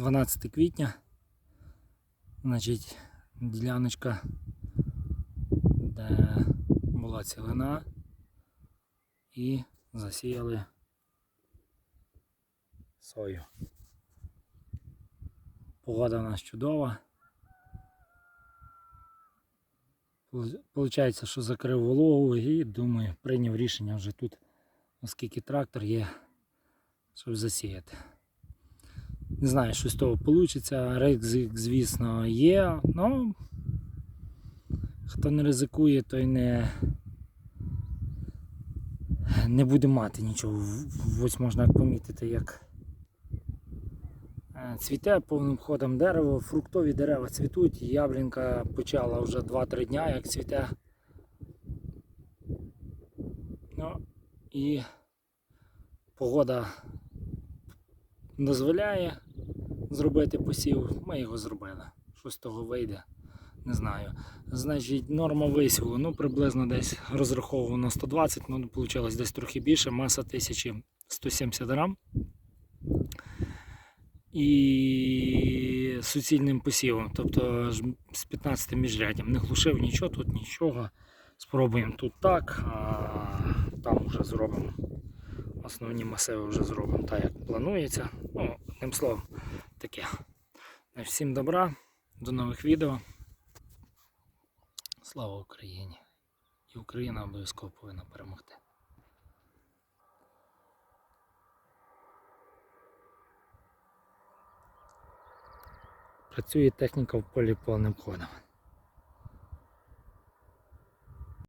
12 квітня. Значить, діляночка, де була цілина і засіяли сою. Погода у нас чудова. Получається, що закрив вологу і думаю, прийняв рішення вже тут, оскільки трактор є, щоб засіяти. Не знаю, що з того вийде. Ризик, звісно, є, але хто не ризикує, той не, не буде мати нічого. Ось можна помітити, як е, цвіте повним ходом дерево, фруктові дерева цвітуть, яблінка почала вже 2-3 дня, як цвіте. Ну і погода дозволяє зробити посів, ми його зробили. Що з того вийде, не знаю. Значить, норма висіву, ну приблизно десь розраховано 120, ну вийшло десь трохи більше, маса 1170 грам. І суцільним посівом, тобто з 15 міжряддям. Не глушив нічого, тут нічого. Спробуємо тут так, а там вже зробимо. Основні масиви вже зробимо так, як планується. Ну, одним словом, таке. Всім добра, до нових відео. Слава Україні! І Україна обов'язково повинна перемогти. Працює техніка в полі повним ходом.